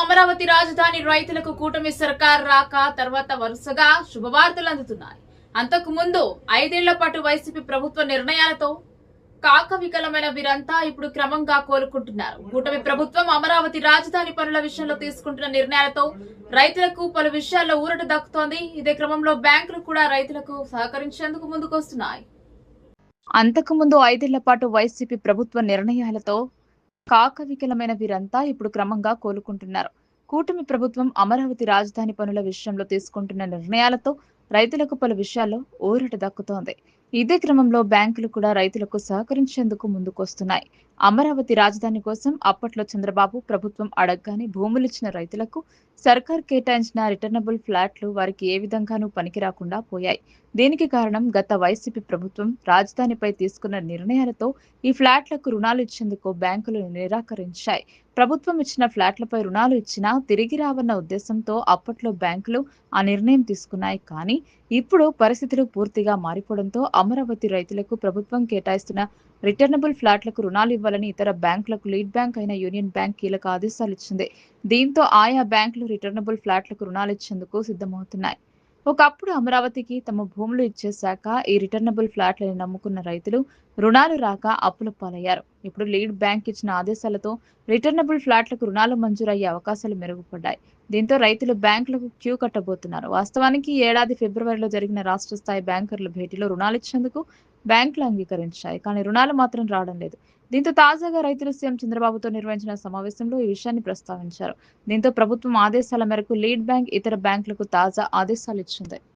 అమరావతి రాజధాని రైతులకు కూటమి సర్కార్ రాక తర్వాత వరుసగా శుభవార్తలు అందుతున్నాయి. అంతకు ముందు ఐదేళ్ళ పాటు వైసీపీ ప్రభుత్వ నిర్ణయాలతో కాక వికలమైన వీరంతా ఇప్పుడు క్రమంగా కోలుకుంటున్నారు. కూటమి ప్రభుత్వం అమరావతి రాజధాని పనుల విషయంలో తీసుకుంటున్న నిర్ణయాలతో రైతులకు పలు విషయాల్లో ఊరట దక్కుతోంది. ఇదే క్రమంలో బ్యాంకులు కూడా రైతులకు సహకరించేందుకు ముందుకొస్తున్నాయి. అంతకుముందు ఐదేళ్ళ పాటు వైసీపీ ప్రభుత్వ నిర్ణయాలతో కాకవికలమైన వీరంతా ఇప్పుడు క్రమంగా కోలుకుంటున్నారు. కూటమి ప్రభుత్వం అమరావతి రాజధాని పనుల విషయంలో తీసుకుంటున్న నిర్ణయాలతో రైతులకు పలు విషయాల్లో ఊరట దక్కుతోంది. ఇదే క్రమంలో బ్యాంకులు కూడా రైతులకు సహకరించేందుకు ముందుకొస్తున్నాయి. అమరావతి రాజధాని కోసం అప్పట్లో చంద్రబాబు ప్రభుత్వం అడగగానే భూములిచ్చిన రైతులకు సర్కార్ కేటాయించిన రిటర్నబుల్ ఫ్లాట్లు వారికి ఏ విధంగానూ పనికిరాకుండా పోయాయి. దీనికి కారణం గత వైసీపీ ప్రభుత్వం రాజధానిపై తీసుకున్న నిర్ణయాలతో ఈ ఫ్లాట్లకు రుణాలు ఇచ్చేందుకు బ్యాంకులు నిరాకరించాయి. ప్రభుత్వం ఇచ్చిన ఫ్లాట్లపై రుణాలు ఇచ్చినా తిరిగి రావన్న ఉద్దేశంతో అప్పట్లో బ్యాంకులు ఆ నిర్ణయం తీసుకున్నాయి. కానీ ఇప్పుడు పరిస్థితులు పూర్తిగా మారిపోవడంతో అమరావతి రైతులకు ప్రభుత్వం కేటాయిస్తున్న రిటర్నబుల్ ఫ్లాట్లకు రుణాలు ఇవ్వాలని ఇతర బ్యాంకులకు లీడ్ బ్యాంక్ అయిన యూనియన్ బ్యాంక్ కీలక ఆదేశాలు ఇచ్చింది దీంతో ఆయా బ్యాంకులు రిటర్నబుల్ ఫ్లాట్లకు రుణాలు ఇచ్చేందుకు సిద్ధమవుతున్నాయి. ఒకప్పుడు అమరావతికి తమ భూములు ఇచ్చేశాక ఈ రిటర్నబుల్ ఫ్లాట్లను నమ్ముకున్న రైతులు రుణాలు రాక అప్పుల పాలయ్యారు. ఇప్పుడు లీడ్ బ్యాంక్ ఇచ్చిన ఆదేశాలతో రిటర్నబుల్ ఫ్లాట్లకు రుణాలు మంజూరయ్యే అవకాశాలు మెరుగుపడ్డాయి. దీంతో రైతులు బ్యాంకులకు క్యూ కట్టబోతున్నారు. వాస్తవానికి ఏడాది ఫిబ్రవరిలో జరిగిన రాష్ట్ర స్థాయి బ్యాంకర్ల భేటీలో రుణాలు ఇచ్చేందుకు బ్యాంకులు అంగీకరించాయి. కానీ రుణాలు మాత్రం రావడం లేదు. దీంతో తాజాగా రైతులు సీఎం చంద్రబాబుతో నిర్వహించిన సమావేశంలో ఈ విషయాన్ని ప్రస్తావించారు. దీంతో ప్రభుత్వం ఆదేశాల మేరకు లీడ్ బ్యాంక్ ఇతర బ్యాంకులకు తాజా ఆదేశాలు ఇచ్చింది.